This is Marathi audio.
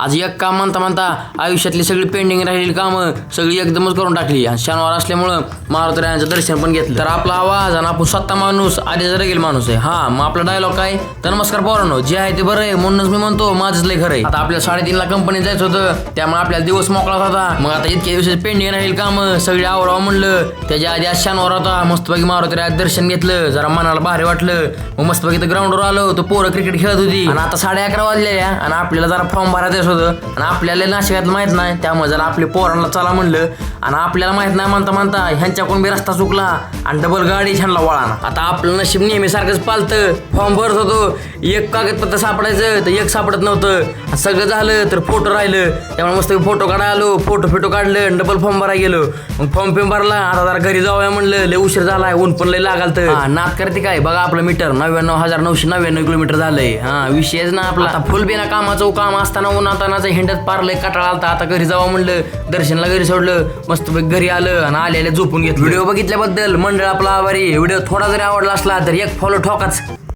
आज एक काम म्हणता म्हणता आयुष्यातली सगळी पेंडिंग राहिलेली कामं सगळी एकदमच करून टाकली. आणि शनिवार असल्यामुळं मारुतरायांचं दर्शन पण घेतलं. तर आपला आवाज आणि आपण स्वतः माणूस आधीच गेल माणूस आहे. हा मग आपला डायलॉग काय? तर नमस्कार पोरांनो जे आहे ते बरं आहे म्हणूनच मी म्हणतो माझंच लय खरं आहे. आता आपल्या साडेतीनला कंपनीत जायचं होतं त्यामुळे आपल्याला दिवस मोकळा होता मग आता इतके दिवस पेंडिंग राहील कामं सगळी आवडावं म्हणलं. त्याच्या आधी आज शनिवार होता मस्तपैकी मारुतरायात दर्शन घेतलं. जरा मनाला भारी वाटलं. मग मस्तपैकी ग्राउंडवर आलो तर पोरं क्रिकेट खेळत होती. आणि आता साडे अकरा वाजलेल्या आणि आपल्याला जरा फॉर्म भरायचं होतं. आणि आपल्याला नाशिकातलं माहीत नाही. त्यामुळे जर आपल्या पोरांना चला म्हणलं आणि आपल्याला माहीत नाही म्हणता म्हणता ह्यांच्याकडून बी रस्ता चुकला आणि डबल गाडी ह्यांना वळाना आता आपलं नशीब नेहमी सारखंच पालतं. फॉर्म भरत होतो. एक कागदपत्र सापडायचं तर एक सापडत नव्हतं. आणि सगळं झालं तर फोटो राहिलं. त्यामुळे मस्त फोटो काढायला आलो फोटो फिटो काढलं डबल फॉर्म भरायला गेलो. मग फॉर्म फिम भरला आता जरा घरी जाऊया म्हणलं. लय उशीर झालाय ऊन पण लय लागाल तर नात करते काय? बघा आपलं मीटर नव्याण्णव हजार नऊशे नव्याण्णव किलोमीटर झालंय. हा विषयच ना आपला. आता फुल बिना कामाचं काम असताना उन्हातानाचं हिंडत पारलंय कटाळा आलता आता घरी जावं म्हणलं दर्शनला घरी सोडलं. मस्त घरी आलं आणि आलेले झोपून घेतलं. व्हिडिओ बघितल्याबद्दल मंडळ आपला आभारी. व्हिडिओ थोडा जरी आवडला असला तर एक फॉलो ठोकाच.